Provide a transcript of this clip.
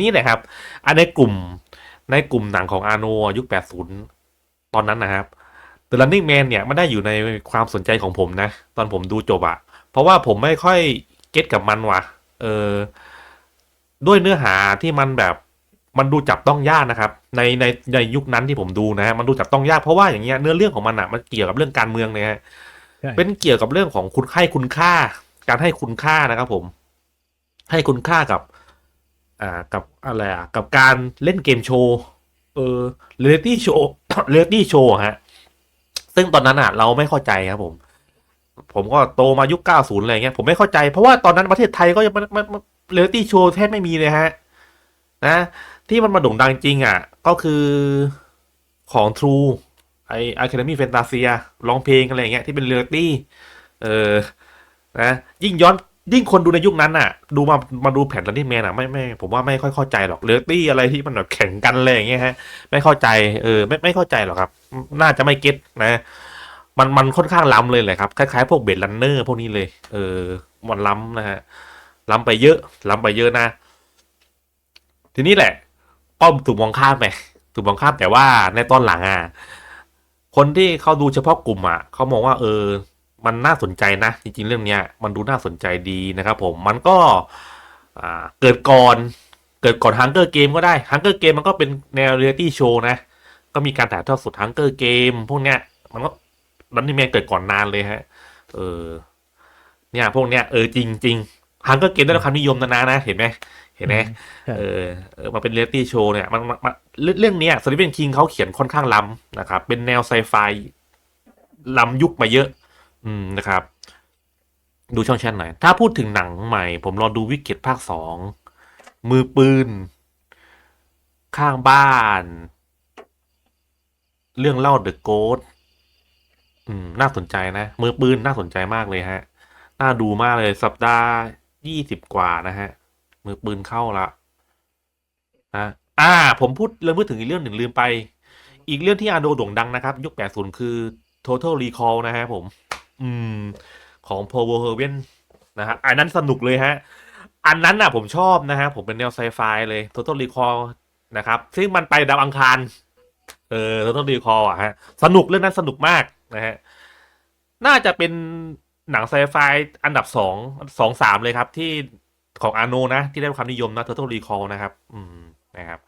นี่แหละครับ อันในกลุ่มในกลุ่มหนังของอาโนยุค 80 ตอนนั้นนะครับ The Running Man เนี่ยไม่ได้อยู่ในความสนใจของผมนะ ตอนผมดูจบอะเพราะว่าผมไม่ค่อยเก็ตกับมันว่ะ เออ ด้วยเนื้อหาที่มันแบบมันดูจับต้องยากนะครับ ในในในยุคนั้นที่ผมดูนะฮะมันดูจับต้องยากเพราะว่าอย่างเงี้ยเนื้อเรื่องของมันอะมันเกี่ยวกับเรื่องการเมืองเนี่ยฮะใช่เป็นเกี่ยวกับเรื่องของคุณให้คุณค่า การให้คุณค่านะครับ ผม ให้คุณค่ากับ อ่ากับอะไรอะกับการเล่นเกมโชว์เออเรียลิตี้โชว์เรียลิตี้โชว์ฮะ ซึ่งตอนนั้นอะ เราไม่เข้าใจครับผม ผมก็โตมายุค 90 อะไรเงี้ย ผมไม่เข้าใจ เพราะว่าตอนนั้นประเทศไทยก็ยังมันมันเรียลิตี้โชว์แทบไม่มีเลยฮะ นะ ที่มันมาโด่งดังจริงอะ ก็คือของ True ไอ Academy Fantasia ร้องเพลงอะไรเงี้ยที่เป็นเรียลิตี้ เออ นะ ยิ่งย้อน ยิ่งคนดูในยุคนั้นน่ะ ดูมามาดูแผ่น Running Man อะไม่ไม่ผมว่าไม่ค่อยเข้าใจหรอกเรียลิตี้อะไรที่มันแบบแข่งกันอะไรอย่างเงี้ยฮะ ไม่เข้าใจเออไม่ไม่เข้าใจหรอกครับ น่าจะไม่เก็ตนะ มันมันค่อนข้างล้ำเลยแหละครับ คล้ายๆ พวกเบดลันเนอร์พวกนี้เลย เออมันล้ำนะฮะล้ำไปเยอะล้ำไปเยอะนะ ทีนี้แหละ ก็ถูกมองข้ามไปถูกมองข้ามแต่ว่าในตอนหลังอะคนที่เขาดูเฉพาะกลุ่มอะเขามองว่าเออ มันน่าสนใจนะ จริงๆ เรื่องเนี้ยมันดูน่าสนใจดีนะครับผมมันก็อ่าเกิดก่อนเกิดก่อนฮังเกอร์เกมก็ได้ฮังเกอร์เกมมันก็เป็นแนวเรียลิตี้โชว์นะ ก็มีการถ่ายทอดสดฮังเกอร์เกมพวกเนี้ยมันก็รันนี่แมนเกิดก่อนนานเลยฮะเออเนี่ยพวกเนี้ยเออจริงจริงฮังเกอร์เกมได้รับความนิยมนะนะนะเห็นไหมเห็นไหมใช่เออเออมาเป็นเรียลตี้โชว์เนี่ยมันมันมันเรื่องเรื่องเนี้ยสตีเฟนคิงเขาเขียนค่อนข้างล้ำนะครับเป็นแนวไซไฟล้ำยุคมาเยอะ อืมนะครับ ดูช่องแชทหน่อย ถ้าพูดถึงหนังใหม่ ผมรอดูวิกเก็ตภาคสองมือปืน ข้างบ้าน เรื่องเล่าเดอะโกดอืม น่าสนใจนะ มือปืนน่าสนใจมากเลยฮะ น่าดูมากเลยสัปดาห์ยี่สิบกว่านะฮะ มือปืนเข้าละนะอ่า ผมพูดเรื่องพูดถึงอีกเรื่องหนึ่งลืมไป อีกเรื่องที่อาโดโด่งดังนะครับ ยุค80คือ Total Recall นะฮะผม อืม ของ p o w e r h e r v e n นะฮะอันนั้นสนุกเลยฮะ อันนั้นน่ะผมชอบนะฮะ ผมเป็นแนวไซไฟเลย Total Recall นะครับ ซึ่งมันไปดาวอังคาร เออ Total Recall อะฮะ สนุกเรื่องนั้นสนุกมากนะฮะ น่าจะเป็นหนังไซไฟอันดับสองสองสามเลยครับที่ของอาโนนะ ที่ได้รับความนิยมนะ Total Recall นะครับ อืมนะครับ